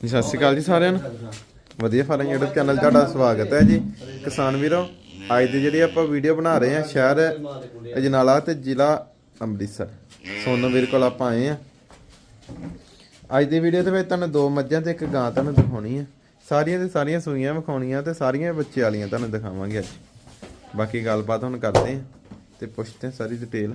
ਜੀ, ਸਤਿ ਸ਼੍ਰੀ ਅਕਾਲ ਜੀ ਸਾਰਿਆਂ ਨੂੰ। ਵਧੀਆ ਫਾਰਮ YouTube ਚੈਨਲ ਤੁਹਾਡਾ ਸਵਾਗਤ ਹੈ ਜੀ। ਕਿਸਾਨ ਵੀਰੋ, ਅੱਜ ਦੀ ਜਿਹੜੀ ਆਪਾਂ ਵੀਡੀਓ ਬਣਾ ਰਹੇ ਹਾਂ, ਸ਼ਹਿਰ ਅਜਨਾਲਾ ਤੇ ਜ਼ਿਲ੍ਹਾ ਅੰਮ੍ਰਿਤਸਰ। ਸੋਨੂ ਵੀਰ ਕੋਲ ਆਪਾਂ ਆਏ ਆ ਅੱਜ ਦੀ ਵੀਡੀਓ ਦੇ ਵਿੱਚ ਤੁਹਾਨੂੰ ਦੋ ਮੱਝਾਂ ਤੇ ਇੱਕ ਗਾਂ ਤੁਹਾਨੂੰ ਦਿਖਾਉਣੀ ਹੈ। ਸਾਰੀਆਂ ਦੇ ਸਾਰੀਆਂ ਸੂਈਆਂ ਵਿਖਾਉਣੀਆਂ ਤੇ ਸਾਰੀਆਂ ਬੱਚੇ ਵਾਲੀਆਂ ਤੁਹਾਨੂੰ ਦਿਖਾਵਾਂਗੇ ਅੱਜ। ਬਾਕੀ ਗੱਲਬਾਤ ਹੁਣ ਕਰਦੇ ਹਾਂ ਤੇ ਪੁੱਛਦੇ ਹਾਂ ਸਾਰੀ ਡਿਟੇਲ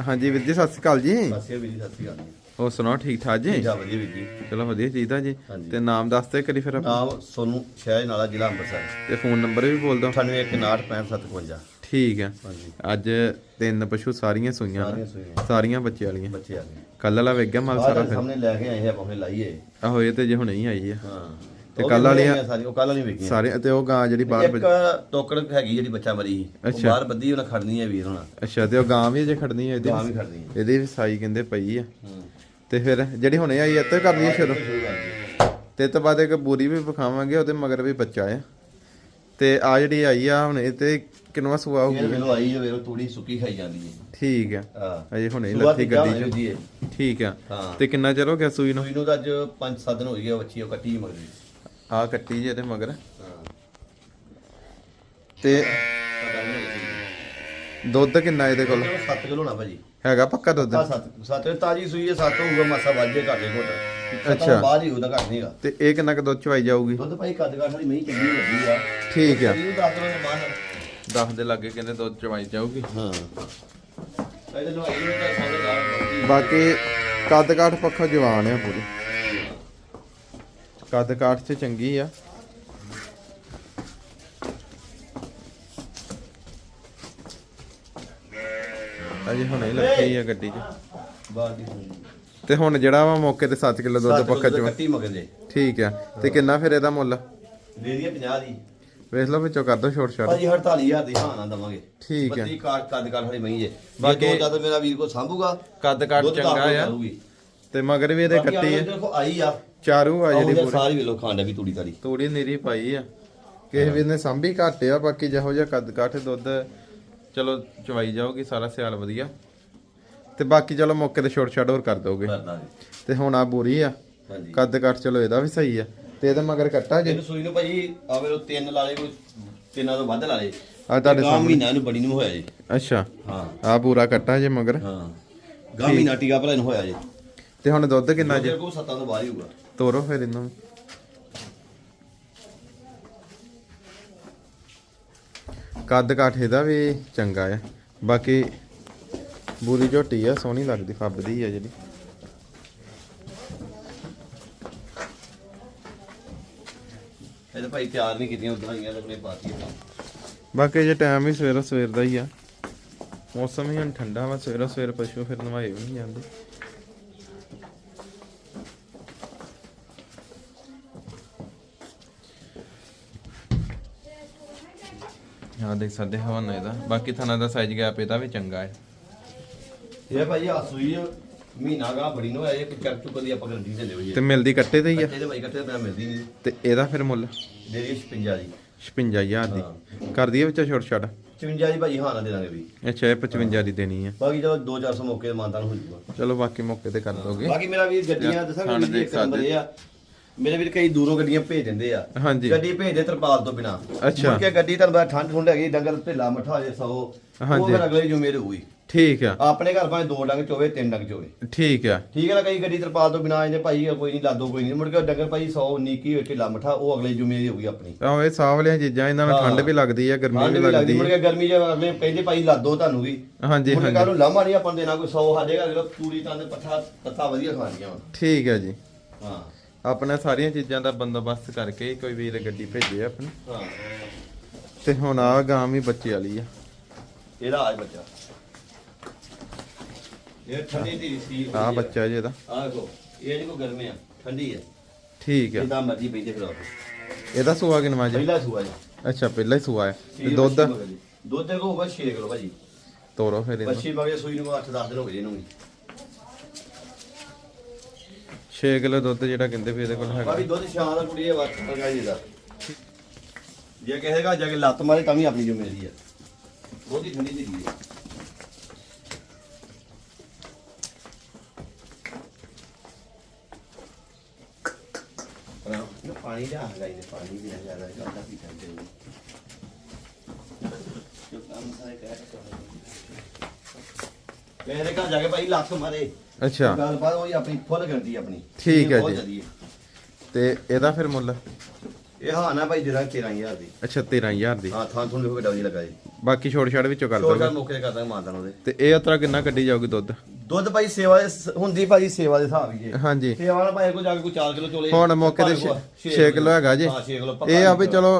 ਹਾਂਜੀ ਵੀਰ ਜੀ, ਸਤਿ ਸ਼੍ਰੀ ਅਕਾਲ ਜੀ। ਬਸ ਇਹ ਵੀ ਜੀ, ਸਤਿ ਸ਼੍ਰੀ ਅਕਾਲ ਜੀ। ਹੋਰ ਸੁਣਾਓ ਠੀਕ ਠਾਕ ਜੀ? ਜਾ ਵਧੀਆ ਵੀਰ ਜੀ। ਚਲੋ ਵਧੀਆ ਚਾਹੀਦਾ ਜੀ। ਹਾਂਜੀ। ਤੇ ਨਾਮ ਦੱਸ ਤੇ ਕਰੀ ਫਿਰ ਆਪਾਂ। ਨਾਮ ਸੋਨੂੰ ਸ਼ਹਿਰ ਨਾਲਾ ਜ਼ਿਲ੍ਹਾ ਅੰਮ੍ਰਿਤਸਰ। ਤੇ ਫੋਨ ਨੰਬਰ ਵੀ ਬੋਲ ਦੋ 98165757 ਠੀਕ ਹੈ। ਹਾਂਜੀ। ਅੱਜ ਤਿੰਨ ਪਸ਼ੂ ਸਾਰੀਆਂ ਸੂਈਆਂ ਸਾਰੀਆਂ ਸੂਈਆਂ। ਸਾਰੀਆਂ ਬੱਚੇ ਵਾਲੀਆਂ। ਬੱਚੇ ਆ ਗਏ ਕੱਲ ਵਾਲਾ ਵੇਖ ਗਿਆ ਮਾਲ ਸਾਰਾ ਫਿਰ। ਸਾਹਮਣੇ ਲੈ ਕੇ ਆਏ ਆ ਭਾਵੇਂ ਲਾਈਏ। ਆਹੋ ਇਹ ਤੇ ਜੇ ਹੁਣੇ ਹੀ ਆਈ ਆ। ਹਾਂ। ਤੇ ਕੱਲ੍ਹ ਵਾਲੀਆਂ- ਸਾਰੀ ਉਹ ਕੱਲ ਵਾਲੀ ਵੇਖੀਆਂ। ਸਾਰੇ ਤੇ ਉਹ ਗਾਂ ਜਿਹੜੀ ਬਾਹਰ ਇੱਕ ਟੋਕੜ ਹੈਗੀ ਜਿਹੜੀ ਬੱਚਾ ਮਰੀ ਸੀ। ਉਹ। ਬਾਹਰ ਬੱਦੀ ਉਹਨਾਂ ਖੜਨੀ ਹੈ ਵੀਰ ਹੁਣ। ਅੱਛਾ ਤੇ ਉਹ ਗਾਂ ਵੀ ਜੇ ਖੜਨੀ ਹੈ ਇਹਦੀ? ਗਾਂ ਵੀ ਖੜਨੀ ਹੈ ਇਹਦੀ ਵੀ ਸਾਈ ਕਹਿੰਦੇ ਪਈ ਆ। ਹੂੰ। ਤੇ ਫਿਰ ਜਿਹੜੀ ਹੁਣੇ ਆਈ ਇੱਥੇ ਕਰ ਲਈਏ ਸ਼ੁਰੂ। ਤੇ ਤੋਂ ਬਾਅਦ ਇੱਕ ਬੂਰੀ ਵੀ ਵਿਖਾਵਾਂਗੇ ਉਹਦੇ ਮਗਰ ਵੀ ਬੱਚਾ ਆ। ਤੇ ਆ ਜਿਹੜੀ ਆਈ ਆ ਹੁਣ ਇਹ ਤੇ ਕਿੰਨਵਾ ਸੂਆ ਇਹ ਹੋਊਗੀ ਮੈਨੂੰ ਆਈ ਵੇਰੋ ਤੂੜੀ ਸੁੱਕੀ ਖਾਈ ਜਾਂਦੀ ਹੈ ਠੀਕ ਆ। ਹਾਂ। ਅਜੇ ਹੁਣੇ ਲੱਥੀ ਤੇ ਗੱਡੀ ਚ। ਠੀਕ ਆ। ਹਾਂ। ਤੇ ਕਿੰਨਾ ਚਿਰ ਹੋ ਗਿਆ ਸੂਈ ਨੂੰ? ਸੂਈ ਨੂੰ ਤਾਂ ਅੱਜ 5-7 ਦਿਨ ਹੋ ਗਏ ਬੱਚੀ ਉਹ ਕੱਟੀ ਮਗਰ। ਆ ਕੱਟੀ ਜੇ ਇਹਦੇ ਮਗਰ। ਹਾਂ। ਤੇ ਦੁੱਧ ਕਿੰਨਾ ਇਹਦੇ ਕੋਲ? 7 ਕਿਲੋ ਨਾ ਭਾਜੀ। ਹੈਗਾ ਪੱਕਾ ਦੁੱਧ? ਤਾਂ ਸੱਤ ਸੱਤ ਤਾਜੀ ਸੂਈ ਹੈ ਸੱਤ ਹੋਊਗਾ ਮਾਸਾ ਵਾਜੇ ਦੇ ਘੁੱਟ ਅੱਛਾ। ਬਾਹਰ ਹੀ ਉਹਦਾ ਘਰ ਨਹੀਂਗਾ। ਤੇ ਇਹ ਕਿੰਨਾ ਕੁ ਦੁੱਧ ਚਵਾਈ ਜਾਊਗੀ? ਦੁੱਧ ਭਾਈ ਕੱਦ ਕਾਠ ਵਾਲੀ ਮਹੀਂ ਚੰਗੀ ਲੱਗੀ ਆ। ਠੀਕ ਆ। ਇਹਨੂੰ ਦੱਸ ਦੋ ਨੇ ਬਾਹਰ 10 ਦੇ ਲਾਗੇ ਕਹਿੰਦੇ ਦੁੱਧ ਚਵਾਈ ਜਾਊਗੀ। ਹਾਂ। ਇਹਦੇ ਲਵਾਈ ਨੂੰ ਤਾਂ ਸਾਰੇ ਦਾ ਬਾਕੀ ਕੱਦ ਕਾਠ ਪੱਖੋਂ ਜਵਾਨ ਆ ਪੂਰੀ। ਕੱਦ ਕਾਠ ਤੇ ਚੰਗੀ ਆ। ਅਜੇ ਹੁਣੇ ਲੱਗੀ ਆ ਗੱਡੀ 'ਚ। ਦੀ ਤੇ ਹੁਣ ਜਿਹੜਾ ਵਾ ਮੌਕੇ ਤੇ 7 ਕਿਲੋ ਦੁੱਧ ਪੱਕਾ ਕੱਟੀ ਮਗਰ ਜੇ। ਠੀਕ ਆ। ਤੇ ਕਿੰਨਾ ਫਿਰ ਇਹਦਾ ਮੁੱਲ? ਦੇ ਦਈਏ 50 ਦੀ। ਵੇਖ ਲਓ ਵਿੱਚੋਂ ਕਰ ਦੋ ਛੋਟ ਛਾਟ। ਭਾਜੀ 48000 ਦੀ ਹਾਂ ਨਾ ਦਵਾਂਗੇ। ਠੀਕ ਹੈ। ਬੱਤੀ ਕਾਟ ਕੱਦ ਕਾਠ ਵਾਲੀ ਮਹੀਂ ਜੇ। ਬਾਕੀ- ਜਦ ਮੇਰਾ ਵੀਰ ਕੋ ਸਾਂਭੂਗਾ ਕੱਦ ਕਾਠ ਦੁੱਧ ਚੰਗਾ ਆ। ਤੇ ਮਗਰ ਵੀ ਇਹਦੇ ਕੱਟੀ ਆ। ਦੇਖੋ ਆਈ ਆ। ਚਾਰੂ ਆ ਜਿਹੜੀ ਜਿਹੜੀ ਪੂਰੀ। ਸਾਰੀ ਵੇਲੋ ਖਾਂਡਾ ਵੀ ਤੂੜੀ ਤਾੜੀ ਤੋੜੀ ਨੀਰੀ ਪਾਈ ਆ। ਕਿਸੇ ਵੀ ਨੇ ਸੰਭੀ ਘੱਟ ਆ ਬਾਕੀ ਜਿਹੋ ਜਿਹਾ ਕੱਦ ਕਾਠ ਦੁੱਧ ਚਲੋ ਚਵਾਈ ਜਾਊਗੀ ਸਾਰਾ ਸਿਆਲ ਵਧੀਆ। ਤੇ ਬਾਕੀ ਚਲੋ ਮੌਕੇ ਤੇ ਛੋਟ ਛਾੜ ਹੋਰ ਕਰ ਦੋਗੇ। ਕਰਦਾ ਤੇ ਹੁਣ ਆ ਬੂਰੀ ਆ। ਹਾਂਜੀ। ਕੱਦ ਕਾਠ ਚਲੋ ਇਹਦਾ ਵੀ ਸਹੀ ਆ। ਤੇ ਇਹਦੇ ਮਗਰ ਕੱਟਾ ਜੇ। ਇਹਨੂੰ ਸੂਈ ਨੂੰ ਭਾਜੀ ਆ ਵੇਲੋ ਤਿੰਨ ਲਾ ਲੇ ਕੋਈ ਤਿੰਨਾਂ ਤੋਂ ਵੱਧ ਲਾ ਲੇ ਆ ਤੁਹਾਡੇ ਗਾਂ ਸਾਹਮਣੇ। ਮਹੀਨਾ ਨੂੰ ਬੜੀ ਨੂੰ ਹੋਇਆ ਜੀ। ਅੱਛਾ। ਹਾਂ। ਆ ਪੂਰਾ ਕੱਟਾ ਜੇ ਮਗਰ। ਹਾਂ। ਗਾਂ ਮਹੀਨਾ ਟੀਕਾ ਭਰਾ ਨੂੰ ਹੋਇਆ ਜੀ। ਤੇ ਹੁਣ ਦੁੱਧ ਕਿੰਨਾ ਜੇ? ਕੋ ਸੱਤਾਂ ਤੋਂ ਬਾਹਰ ਹੀ ਹੋਊਗਾ। ਤੋਰੋ ਫਿਰ ਇਹਨੂੰ। ਕੱਦ ਕਾਠ ਇਹਦਾ ਵੀ ਚੰਗਾ ਆ। ਬਾਕੀ ਬੂਰੀ ਝੋਟੀ ਆ ਸੋਹਣੀ ਲੱਗਦੀ ਫੱਬਦੀ ਆ ਜਿਹੜੀ। ਇਹ ਤਾਂ ਭਾਈ ਤਿਆਰ ਨਹੀਂ ਕੀਤੀਆਂ ਉਦਾਂ ਪਾਤੀ ਬਾਕੀ ਜੇ ਟਾਈਮ ਵੀ ਸਵੇਰੋ ਸਵੇਰ ਦਾ ਹੀ ਆ। ਮੌਸਮ ਹੀ ਹੁਣ ਠੰਡਾ ਵਾ ਸਵੇਰੋ ਸਵੇਰ ਪਸ਼ੂ ਫਿਰ ਨਵਾਏ ਵੀ ਨਹੀਂ ਜਾਂਦੇ। ਹਾਂ ਦੇਖ ਸਕਦੇ ਹਵਾਨਾ ਇਹਦਾ। ਬਾਕੀ ਥਾਣਾ ਦਾ ਸਾਈਜ਼ ਗੈਪ ਇਹਦਾ ਵੀ ਚੰਗਾ ਹੈ। ਇਹ ਭਾਈ ਆ ਸੂਈ ਮਹੀਨਾ ਗਾ ਬੜੀ ਨੂੰ ਹੋਇਆ ਇਹ ਚੱਕ ਚੁੱਕ ਦੀ ਆਪਾਂ ਗਰੰਟੀ ਦਿੰਦੇ ਹੋਈਏ ਤੇ ਮਿਲਦੀ ਕੱਟੇ ਤੇ ਹੀ ਆ? ਕੱਟੇ ਦੇ ਭਾਈ ਕੱਟੇ ਤਾਂ ਮਿਲਦੀ ਨਹੀਂ ਤੇ ਇਹਦਾ ਫਿਰ ਮੁੱਲ? ਦੇ ਰਹੀ 56 ਦੀ 55000 ਦੀ। ਕਰ ਦਈਏ ਵਿੱਚ ਛੋਟ ਛਾਟ? 56 ਦੀ ਭਾਈ ਹਾਂ ਨਾ ਦੇ ਦਾਂਗੇ ਵੀ। ਅੱਛਾ ਇਹ 55 ਦੀ ਦੇਣੀ ਆ। ਬਾਕੀ ਚਲੋ 2-400 ਮੌਕੇ ਤੇ ਮਾਨਤਾਨ ਹੋ ਜੂਗਾ। ਚਲੋ ਬਾਕੀ ਮੌਕੇ ਤੇ ਕਰ ਦੋਗੇ। ਬਾਕੀ ਮੇਰਾ ਵੀਰ ਗੱਡੀਆਂ ਦੱਸਾਂ ਖਾਣ ਗੱਡੀ ਦੇ ਇੱਕ ਨੰਬਰ ਇਹ ਆ ਮੇਰੇ ਵੀਰ ਕਈ ਦੂਰੋਂ ਗੱਡੀਆਂ ਭੇਜ ਦਿੰਦੇ ਆ। ਹਾਂਜੀ। ਗੱਡੀ ਭੇਜਦੇ ਤਰਪਾਲ ਤੋਂ ਬਿਨਾ। ਅੱਛਾ। ਮੁੜ ਕੇ ਗੱਡੀ ਤੁਹਾਨੂੰ ਪਤਾ ਠੰਡ ਠੁੰਡ ਹੈਗੀ ਡੰਗਰ ਢਿੱਲਾ ਮੱਠਾ ਜੇ ਸੌ ਉਹ। ਫਿਰ ਅਗਲੇ ਜੁਮੇਰ ਹੋਊਗੀ। ਠੀਕ ਆ। ਆਪਣੇ ਘਰ ਭਾਵੇਂ ਦੋ ਡੰਗ ਚੋਵੇ ਤਿੰਨ ਡੰਗ ਚੋਵੇ। ਠੀਕ ਆ। ਠੀਕ ਨਾ ਕਈ ਗੱਡੀ ਤਰਪਾਲ ਤੋਂ ਬਿਨਾ ਇਹਦੇ ਭਾਈ ਕੋਈ ਨਹੀਂ ਲਾਦੋ ਕੋਈ ਨਹੀਂ। ਮੁੜ ਕੇ ਡੰਗਰ ਭਾਈ 100 ਨੀਕੀ ਹੋਏ ਢਿੱਲਾ ਮੱਠਾ ਉਹ ਅਗਲੇ ਜੁਮੇ ਦੀ ਹੋਊਗੀ ਆਪਣੀ। ਆਹ ਇਹ ਸਾਹ ਵਾਲੀਆਂ ਚੀਜ਼ਾਂ ਇਹਨਾਂ ਨੂੰ ਠੰਡ ਵੀ ਲੱਗਦੀ ਆ ਗਰਮੀ ਵੀ ਲੱਗਦੀ ਮੁੜ ਕੇ ਗਰਮੀ ਜੇ ਅਗਲੇ ਕਹਿੰਦੇ ਭਾਈ ਲਾਦੋ ਤੁਹਾਨੂੰ ਵੀ। ਹਾਂਜੀ ਮੁੜ ਕੇ ਹਾਂਜੀ। ਕੱਲ ਨੂੰ ਲਾਮਾ ਨਹੀਂ ਆਪਾਂ ਨੂੰ ਦੇਣਾ ਕੋਈ 100 ਸਾਡੇ ਘਰ ਪੂਰੀ ਤਾਂ ਦੇ ਪੱਠਾ ਤੱਤਾ ਵਧੀਆ ਖਾਣੀਆਂ ਠੀਕ ਹੈ ਜੀ। ਹਾਂ। ਆਪਣਾ ਸਾਰੀਆਂ ਚੀਜ਼ਾਂ ਦਾ ਬੰਦੋਬਸਤ ਕਰਕੇ ਕੋਈ ਵੀਰ ਗੱਡੀ ਭੇਜੇ ਆਪਣੀ। ਹਾਂ ਤੇ ਹੁਣ ਆ ਗਾਂ ਵੀ ਬੱਚੇ ਵਾਲੀ ਆ। ਇਹਦਾ ਆਜ ਬੱਚਾ। ਇਹ ਠੰਡੀ ਦੀ ਸੀ ਆ ਬੱਚਾ ਜੀ ਇਹਦਾ। ਆ ਦੇਖੋ ਇਹ ਕੋ ਗਰਮੀ ਆ ਠੰਡੀ ਹੈ ਠੀਕ ਆ। ਜਿੱਦਾਂ ਮਰਜ਼ੀ ਪੈਂਦੇ ਫਿਰ ਇਹਦਾ ਸੂਆ ਕਿਨਵਾ ਜੀ? ਪਹਿਲਾ ਸੂਆ ਜੀ। ਅੱਛਾ ਪਹਿਲਾਂ ਹੀ ਸੂਆ ਹੈ ਤੇ ਦੁੱਧ। ਦੁੱਧ ਦੇ ਕੋ ਬਸ 6 ਕਿਲੋ ਭਾਜੀ। ਤੋਰੋ ਫਿਰ ਇਹਨੂੰ। ਬੱਚੀ ਮਗਰ ਸੂਈ ਨੂੰ 8-10 ਦਿਨ ਹੋ ਗਏ ਇਹਨੂੰ ਵੀ। 6 ਕਿਲੋ ਦੁੱਧ ਜਿਹੜਾ ਕਹਿੰਦੇ ਵੀ ਇਹਦੇ ਕੋਲ ਹੈਗਾ। ਭਾਵੇਂ ਦੁੱਧ ਸ਼ਾਮ ਦਾ ਕੁੜੀ ਹੈ ਵਕਤ ਜੀ ਦਾ ਜੇ ਕਹੇਗਾ ਜਾ ਕੇ ਲੱਤ ਮਾਰੇ ਤਾਂ ਵੀ ਆਪਣੀ ਜ਼ਿੰਮੇਵਾਰੀ ਹੈ। ਬਹੁਤੀ ਠੰਡੀ ਦੀ ਹੈ। ਪਾਣੀ ਲਿਆ ਗਾਈ ਨੇ ਪਾਣੀ ਵੀ ਜ਼ਿਆਦਾ ਜ਼ਿਆਦਾ ਪੀ ਜਾਂਦੇ ਹੋ ਜੋ ਕੰਮ ਸਾਰੇ ਮੇਰੇ ਘਰ ਜਾ ਕੇ ਭਾਈ ਲੱਤ ਮਾਰੇ। ਅੱਛਾ। ਗੱਲਬਾਤ ਹੋਈ ਆਪਣੀ ਫੁੱਲ ਗਰੰਟੀ ਆਪਣੀ। ਠੀਕ ਹੈ ਜੀ। ਤੇ ਇਹਦਾ ਫਿਰ ਮੁੱਲ? ਇਹ ਹਾਂ ਨਾ ਭਾਈ ਜਿਹੜਾ 13000 ਦੀ। ਅੱਛਾ 13000 ਦੀ। ਹਾਂ ਥਾਂ ਤੁਹਾਨੂੰ ਦੇਖੋ ਕਿੱਡਾ ਵਧੀਆ ਲੱਗਾ ਜੀ। ਬਾਕੀ ਛੋੜ ਛਾੜ ਵਿੱਚੋਂ ਕਰ ਦੋਗੇ। ਮੌਕੇ ਤੇ ਕਰਦਾ ਮਾਨਦਾਨ ਉਹਦੇ। ਤੇ ਇਹ ਉਤਰਾ ਕਿੰਨਾ ਕੱਢੀ ਜਾਊਗੀ ਦੁੱਧ? ਦੁੱਧ ਭਾਈ ਸੇਵਾ ਹੁੰਦੀ ਭਾਈ ਸੇਵਾ ਦੇ ਹਿਸਾਬ ਹੀ ਜੇ। ਹਾਂਜੀ। ਸੇਵਾ ਵਾਲਾ ਭਾਈ ਕੋ ਜਾ ਕੇ ਕੋਈ 4 ਕਿਲੋ ਚੋਲੇ ਹੁਣ ਮੌਕੇ ਤੇ 6 ਕਿਲੋ ਹੈਗਾ ਜੀ। ਹਾਂ 6 ਕਿਲੋ ਇਹ ਆ ਵੀ ਚਲੋ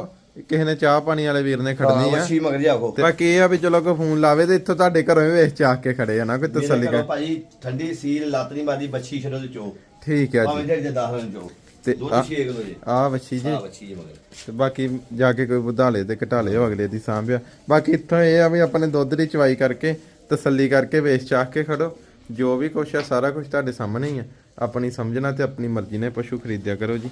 ਕਿਸੇ ਨੇ ਚਾਹ ਪਾਣੀ ਵਾਲੇ ਵੀਰ ਨੇ ਖੜਨੀ ਆ। ਮੱਛੀ ਮਗਰ ਜਾਓ ਤੇ ਬਾਕੀ ਇਹ ਆ ਵੀ ਚਲੋ ਕੋਈ ਫੋਨ ਲਾਵੇ ਤੇ ਇੱਥੋਂ ਤੁਹਾਡੇ ਘਰੋਂ ਹੀ ਵੇਚ ਚਾਹ ਕੇ ਖੜੇ ਆ ਨਾ ਕੋਈ ਤਸੱਲੀ ਕਰ। ਭਾਈ ਠੰਡੀ ਸੀਲ ਲੱਤ ਨਹੀਂ ਮਾਰਦੀ ਬੱਚੀ ਛੱਡੋ ਤੇ ਚੋ। ਠੀਕ ਭਾਵੇਂ ਜੀ। ਜਿਹੜੇ 10 ਰਨ ਚੋ। ਤੇ ਆ- 6 ਕਿਲੋ ਜੀ ਆ ਵੱਛੀ ਜੀ। ਜੀ ਮਗਰ। ਤੇ ਬਾਕੀ ਜਾ ਕੇ ਕੋਈ ਵਧਾਲੇ ਤੇ ਘਟਾਲੇ ਹੋ ਅਗਲੇ ਦੀ ਸਾਂਭਿਆ ਬਾਕੀ ਇੱਥੋਂ ਇਹ ਆ ਵੀ ਆਪਣੇ ਦੁੱਧ ਦੀ ਚਵਾਈ ਕਰਕੇ ਤਸੱਲੀ ਕਰਕੇ ਵੇਚ ਚਾਹ ਕੇ ਖੜੋ। ਜੋ ਵੀ ਕੁਛ ਆ ਸਾਰਾ ਕੁਝ ਤੁਹਾਡੇ ਸਾਹਮਣੇ ਹੀ ਆ। ਆਪਣੀ ਸਮਝਣਾ ਤੇ ਆਪਣੀ ਮਰਜ਼ੀ ਨਾਲ ਪਸ਼ੂ ਖਰੀਦਿਆ ਕਰੋ ਜੀ।